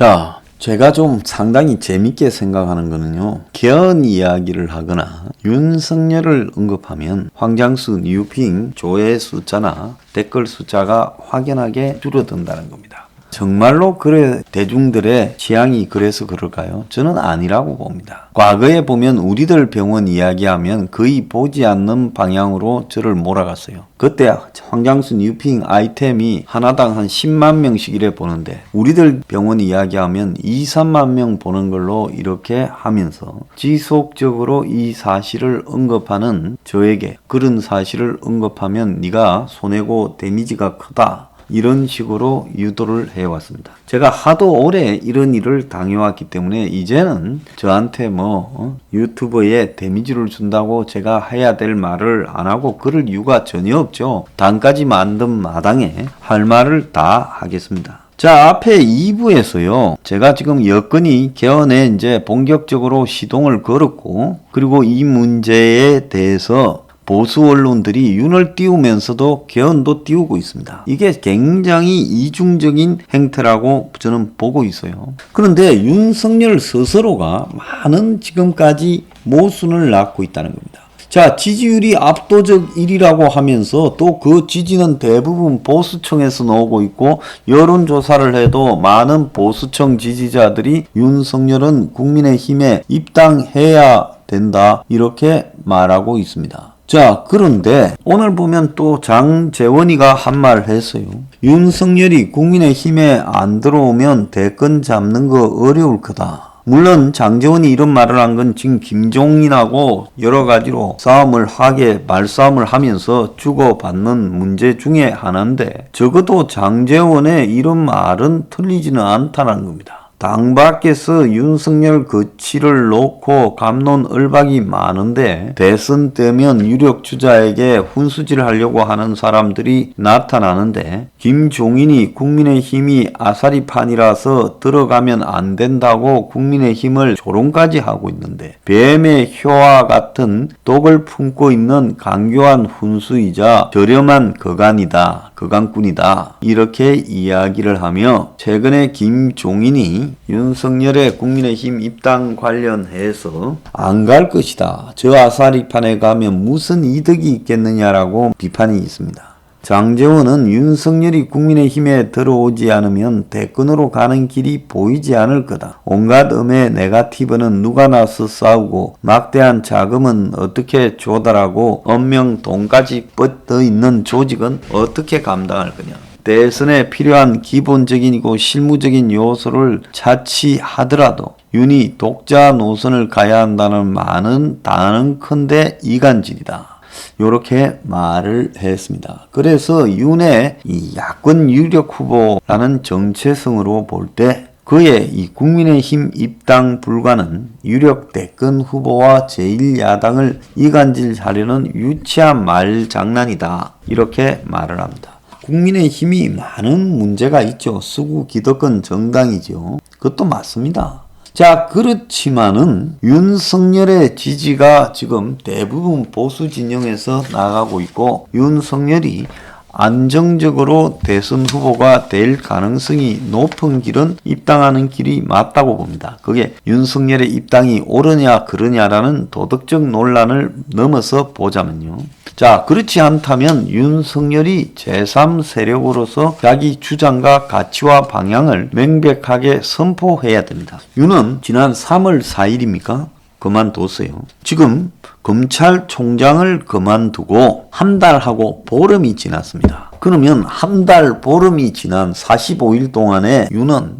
자, 제가 좀 상당히 재밌게 생각하는 거는요. 개헌 이야기를 하거나 윤석열을 언급하면 황장수, 뉴핑, 조회 숫자나 댓글 숫자가 확연하게 줄어든다는 겁니다. 정말로 그래 대중들의 취향이 그래서 그럴까요? 저는 아니라고 봅니다. 과거에 보면 우리들 병원 이야기하면 거의 보지 않는 방향으로 저를 몰아갔어요. 그때 황장수 뉴핑 아이템이 하나당 한 10만 명씩 이래 보는데 우리들 병원 이야기하면 2, 3만 명 보는 걸로 이렇게 하면서 지속적으로 이 사실을 언급하는 저에게 그런 사실을 언급하면 네가 손해고 데미지가 크다. 이런 식으로 유도를 해왔습니다. 제가 하도 오래 이런 일을 당해왔기 때문에 이제는 저한테 뭐 어? 유튜버에 데미지를 준다고 제가 해야 될 말을 안 하고 그럴 이유가 전혀 없죠. 단까지 만든 마당에 할 말을 다 하겠습니다. 자, 앞에 2부에서요. 제가 지금 여건이 개헌에 이제 본격적으로 시동을 걸었고, 그리고 이 문제에 대해서 보수 언론들이 윤을 띄우면서도 개헌도 띄우고 있습니다. 이게 굉장히 이중적인 행태라고 저는 보고 있어요. 그런데 윤석열 스스로가 많은 지금까지 모순을 낳고 있다는 겁니다. 자, 지지율이 압도적 1위라고 하면서 또 그 지지는 대부분 보수청에서 나오고 있고 여론조사를 해도 많은 보수청 지지자들이 윤석열은 국민의힘에 입당해야 된다 이렇게 말하고 있습니다. 자, 그런데 오늘 보면 또 장재원이가 한 말을 했어요. 윤석열이 국민의힘에 안 들어오면 대권 잡는 거 어려울 거다. 물론 장재원이 이런 말을 한 건 지금 김종인하고 여러 가지로 싸움을 하게 말싸움을 하면서 주고받는 문제 중에 하나인데 적어도 장재원의 이런 말은 틀리지는 않다는 겁니다. 당 밖에서 윤석열 거치를 놓고 감론 을박이 많은데 대선 때면 유력 주자에게 훈수질 하려고 하는 사람들이 나타나는데 김종인이 국민의힘이 아사리판이라서 들어가면 안 된다고 국민의힘을 조롱까지 하고 있는데 뱀의 혀와 같은 독을 품고 있는 강교한 훈수이자 저렴한 거간이다. 거강꾼이다. 이렇게 이야기를 하며 최근에 김종인이 윤석열의 국민의힘 입당 관련해서 안 갈 것이다. 저 아사리판에 가면 무슨 이득이 있겠느냐라고 비판이 있습니다. 장재원은 윤석열이 국민의힘에 들어오지 않으면 대권으로 가는 길이 보이지 않을 거다. 온갖 음의 네가티브는 누가 나서 싸우고 막대한 자금은 어떻게 조달하고 엄명 돈까지 뻗어 있는 조직은 어떻게 감당할 거냐. 대선에 필요한 기본적이고 실무적인 요소를 차치하더라도 윤이 독자 노선을 가야 한다는 많은 단언컨대 이간질이다. 요렇게 말을 했습니다. 그래서 윤의 이 야권 유력 후보라는 정체성으로 볼때 그의 이 국민의힘 입당 불가는 유력 대권 후보와 제1야당을 이간질하려는 유치한 말 장난이다. 이렇게 말을 합니다. 국민의힘이 많은 문제가 있죠. 수구 기득권 정당이죠. 그것도 맞습니다. 자, 그렇지만은 윤석열의 지지가 지금 대부분 보수 진영에서 나가고 있고 윤석열이 안정적으로 대선 후보가 될 가능성이 높은 길은 입당하는 길이 맞다고 봅니다. 그게 윤석열의 입당이 옳으냐 그르냐라는 도덕적 논란을 넘어서 보자면요. 자, 그렇지 않다면 윤석열이 제3세력으로서 자기 주장과 가치와 방향을 명백하게 선포해야 됩니다. 윤은 지난 3월 4일입니까? 그만뒀어요. 지금 검찰총장을 그만두고 한 달하고 보름이 지났습니다. 그러면 한 달 보름이 지난 45일 동안에 윤은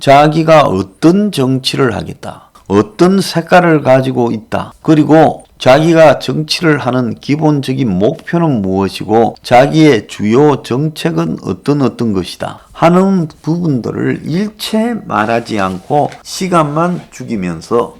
자기가 어떤 정치를 하겠다. 어떤 색깔을 가지고 있다. 그리고 자기가 정치를 하는 기본적인 목표는 무엇이고 자기의 주요 정책은 어떤 어떤 것이다 하는 부분들을 일체 말하지 않고 시간만 죽이면서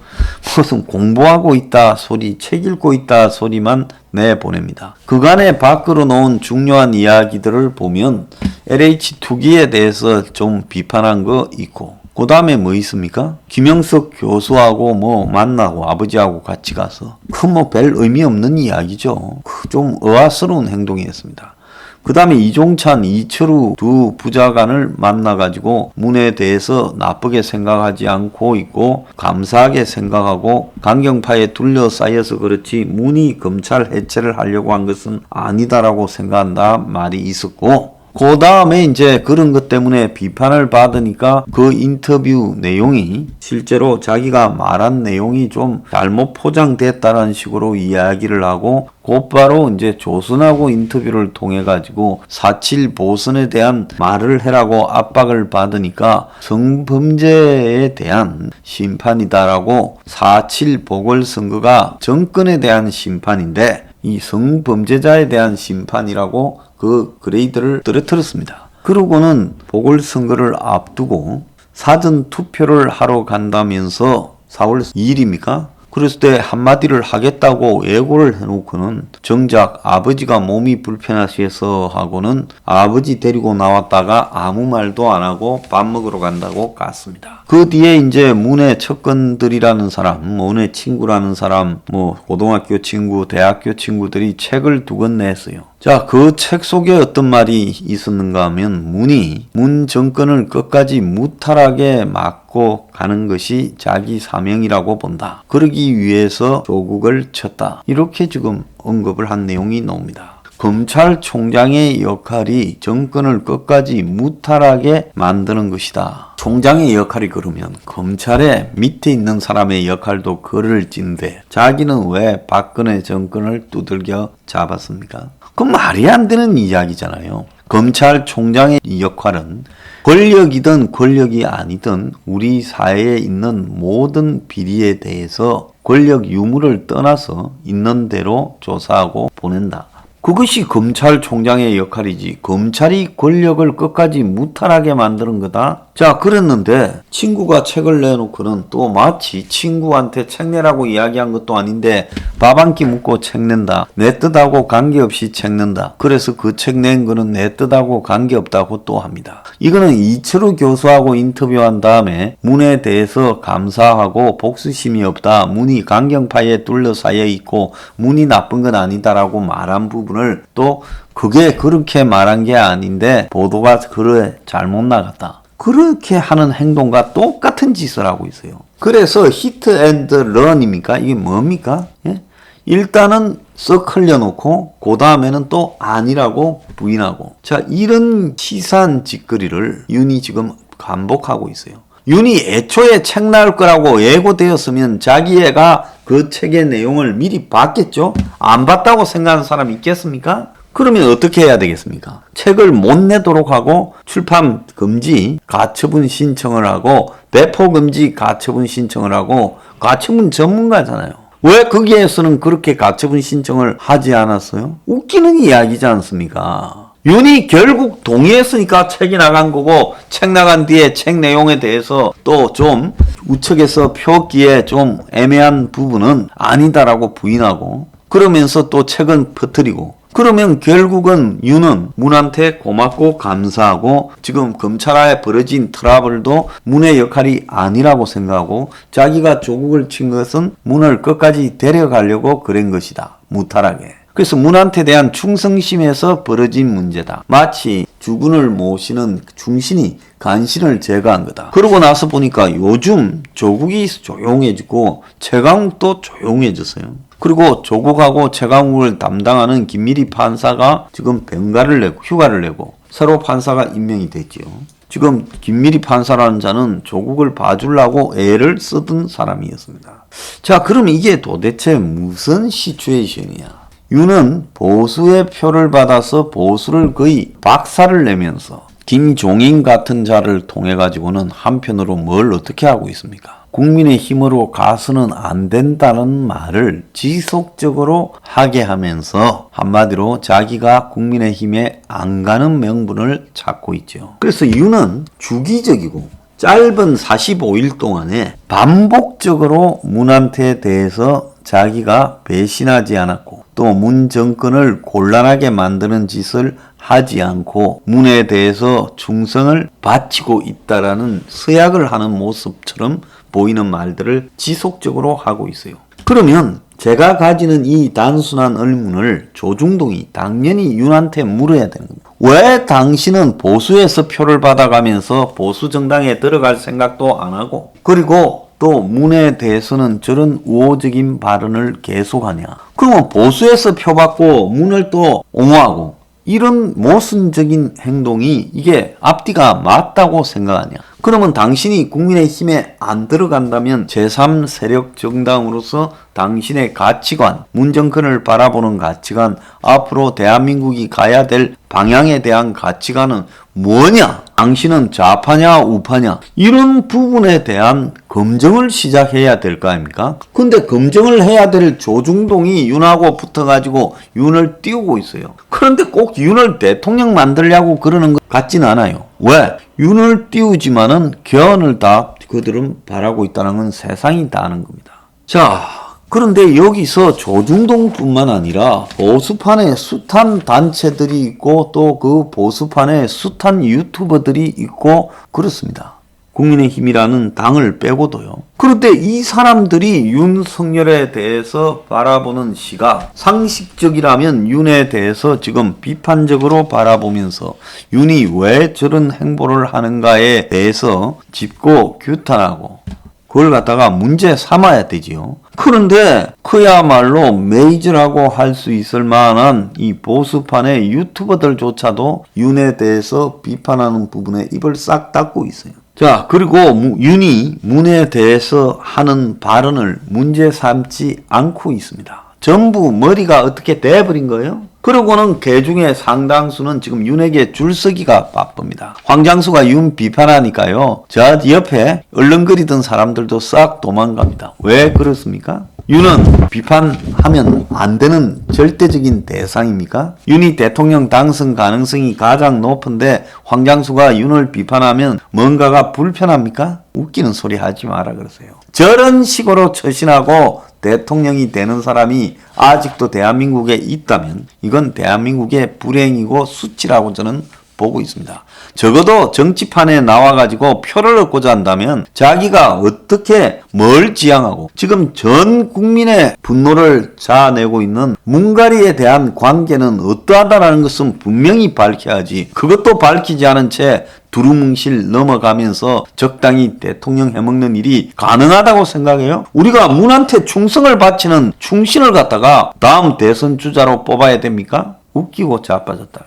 무슨 공부하고 있다 소리, 책 읽고 있다 소리만 내보냅니다. 그간에 밖으로 놓은 중요한 이야기들을 보면 LH 투기에 대해서 좀 비판한 거 있고 그 다음에 뭐 있습니까? 김영석 교수하고 뭐 만나고 아버지하고 같이 가서 그 뭐 별 의미 없는 이야기죠. 그좀 의아스러운 행동이었습니다. 그 다음에 이종찬, 이철우 두 부자관을 만나가지고 문에 대해서 나쁘게 생각하지 않고 있고 감사하게 생각하고 강경파에 둘러싸여서 그렇지 문이 검찰 해체를 하려고 한 것은 아니다라고 생각한다 말이 있었고 그 다음에 이제 그런 것 때문에 비판을 받으니까 그 인터뷰 내용이 실제로 자기가 말한 내용이 좀 잘못 포장됐다는 식으로 이야기를 하고 곧바로 이제 조선하고 인터뷰를 통해 가지고 사칠 보선에 대한 말을 해라고 압박을 받으니까 성범죄에 대한 심판이다라고 사칠 보궐선거가 정권에 대한 심판인데 이 성범죄자에 대한 심판이라고 그 그레이드를 떨어뜨렸습니다. 그러고는 보궐선거를 앞두고 사전 투표를 하러 간다면서 4월 2일입니까? 그랬을 때 한마디를 하겠다고 예고를 해놓고는 정작 아버지가 몸이 불편하셔서 하고는 아버지 데리고 나왔다가 아무 말도 안 하고 밥 먹으러 간다고 갔습니다. 그 뒤에 이제 문의 척건들이라는 사람, 문의 친구라는 사람, 뭐 고등학교 친구, 대학교 친구들이 책을 두 권 냈어요. 자, 그 책 속에 어떤 말이 있었는가 하면 문이 문 정권을 끝까지 무탈하게 막고 가는 것이 자기 사명이라고 본다. 그러기 위해서 조국을 쳤다. 이렇게 지금 언급을 한 내용이 나옵니다. 검찰총장의 역할이 정권을 끝까지 무탈하게 만드는 것이다. 총장의 역할이 그러면 검찰의 밑에 있는 사람의 역할도 그를 찐데 자기는 왜 박근혜 정권을 두들겨 잡았습니까? 그 말이 안 되는 이야기잖아요. 검찰총장의 역할은 권력이든 권력이 아니든 우리 사회에 있는 모든 비리에 대해서 권력 유무를 떠나서 있는 대로 조사하고 보낸다. 그것이 검찰총장의 역할이지. 검찰이 권력을 끝까지 무탈하게 만드는 거다. 자, 그랬는데 친구가 책을 내놓고는 또 마치 친구한테 책 내라고 이야기한 것도 아닌데 밥 한 끼 묻고 책 낸다. 내 뜻하고 관계없이 책 낸다. 그래서 그 책 낸 거는 내 뜻하고 관계없다고 또 합니다. 이거는 이철우 교수하고 인터뷰한 다음에 문에 대해서 감사하고 복수심이 없다. 문이 강경파에 둘러싸여 있고 문이 나쁜 건 아니다라고 말한 부분을 또 그게 그렇게 말한 게 아닌데 보도가 그래 잘못 나갔다. 그렇게 하는 행동과 똑같은 짓을 하고 있어요. 그래서 히트 앤드 런입니까? 이게 뭡니까? 예? 일단은 썩 흘려 놓고 그 다음에는 또 아니라고 부인하고 자 이런 치사한 짓거리를 윤이 지금 반복하고 있어요. 윤이 애초에 책 나올 거라고 예고되었으면 자기 애가 그 책의 내용을 미리 봤겠죠? 안 봤다고 생각하는 사람 있겠습니까? 그러면 어떻게 해야 되겠습니까? 책을 못 내도록 하고 출판 금지 가처분 신청을 하고 배포 금지 가처분 신청을 하고 가처분 전문가잖아요. 왜 거기에서는 그렇게 가처분 신청을 하지 않았어요? 웃기는 이야기지 않습니까? 윤이 결국 동의했으니까 책이 나간 거고 책 나간 뒤에 책 내용에 대해서 또 좀 우측에서 표기에 좀 애매한 부분은 아니다라고 부인하고 그러면서 또 책은 퍼뜨리고 그러면 결국은 윤은 문한테 고맙고 감사하고 지금 검찰하에 벌어진 트러블도 문의 역할이 아니라고 생각하고 자기가 조국을 친 것은 문을 끝까지 데려가려고 그런 것이다. 무탈하게. 그래서 문한테 대한 충성심에서 벌어진 문제다. 마치 주군을 모시는 중신이 간신을 제거한 거다. 그러고 나서 보니까 요즘 조국이 조용해지고 최강욱도 조용해졌어요. 그리고 조국하고 최강욱을 담당하는 김미리 판사가 지금 병가를 내고 휴가를 내고 새로 판사가 임명이 됐지요. 지금 김미리 판사라는 자는 조국을 봐주려고 애를 쓰던 사람이었습니다. 자, 그럼 이게 도대체 무슨 시츄에이션이야? 윤은 보수의 표를 받아서 보수를 거의 박살을 내면서 김종인 같은 자를 통해 가지고는 한편으로 뭘 어떻게 하고 있습니까? 국민의 힘으로 가서는 안 된다는 말을 지속적으로 하게 하면서 한마디로 자기가 국민의 힘에 안 가는 명분을 찾고 있죠. 그래서 윤은 주기적이고 짧은 45일 동안에 반복적으로 문한테 대해서 자기가 배신하지 않았고 또 문 정권을 곤란하게 만드는 짓을 하지 않고 문에 대해서 충성을 바치고 있다라는 서약을 하는 모습처럼 보이는 말들을 지속적으로 하고 있어요. 그러면 제가 가지는 이 단순한 의문을 조중동이 당연히 윤한테 물어야 되는 겁니다. 왜 당신은 보수에서 표를 받아가면서 보수 정당에 들어갈 생각도 안 하고 그리고 또 문에 대해서는 저런 우호적인 발언을 계속하냐? 그러면 보수에서 표 받고 문을 또 옹호하고 이런 모순적인 행동이 이게 앞뒤가 맞다고 생각하냐? 그러면 당신이 국민의힘에 안 들어간다면 제3세력 정당으로서 당신의 가치관, 문정권을 바라보는 가치관, 앞으로 대한민국이 가야 될 방향에 대한 가치관은 뭐냐? 당신은 좌파냐 우파냐? 이런 부분에 대한 검증을 시작해야 될 거 아닙니까? 근데 검증을 해야 될 조중동이 윤하고 붙어가지고 윤을 띄우고 있어요. 그런데 꼭 윤을 대통령 만들려고 그러는 것 같지는 않아요. 왜? 윤을 띄우지만은 견을 다 그들은 바라고 있다는 건 세상이 다 아는 겁니다. 자, 그런데 여기서 조중동뿐만 아니라 보수판에 숱한 단체들이 있고 또 그 보수판에 숱한 유튜버들이 있고 그렇습니다. 국민의힘이라는 당을 빼고도요. 그런데 이 사람들이 윤석열에 대해서 바라보는 시각, 상식적이라면 윤에 대해서 지금 비판적으로 바라보면서 윤이 왜 저런 행보를 하는가에 대해서 짚고 규탄하고 그걸 갖다가 문제 삼아야 되지요. 그런데 그야말로 메이저라고 할 수 있을 만한 이 보수판의 유튜버들조차도 윤에 대해서 비판하는 부분에 입을 싹 닫고 있어요. 자, 그리고 무- 윤이 문에 대해서 하는 발언을 문제 삼지 않고 있습니다. 전부 머리가 어떻게 돼버린 거예요? 그러고는 개 중에 상당수는 지금 윤에게 줄서기가 바쁩니다. 황장수가 윤 비판하니까요. 저 옆에 얼렁거리던 사람들도 싹 도망갑니다. 왜 그렇습니까? 윤은 비판하면 안 되는 절대적인 대상입니까? 윤이 대통령 당선 가능성이 가장 높은데 황장수가 윤을 비판하면 뭔가가 불편합니까? 웃기는 소리 하지 마라 그러세요. 저런 식으로 처신하고 대통령이 되는 사람이 아직도 대한민국에 있다면 이건 대한민국의 불행이고 수치라고 저는 보고 있습니다. 적어도 정치판에 나와가지고 표를 얻고자 한다면 자기가 어떻게 뭘 지향하고 지금 전 국민의 분노를 자아내고 있는 문가리에 대한 관계는 어떠하다라는 것은 분명히 밝혀야지 그것도 밝히지 않은 채 두루뭉실 넘어가면서 적당히 대통령 해먹는 일이 가능하다고 생각해요? 우리가 문한테 충성을 바치는 충신을 갖다가 다음 대선 주자로 뽑아야 됩니까? 웃기고 자빠졌다.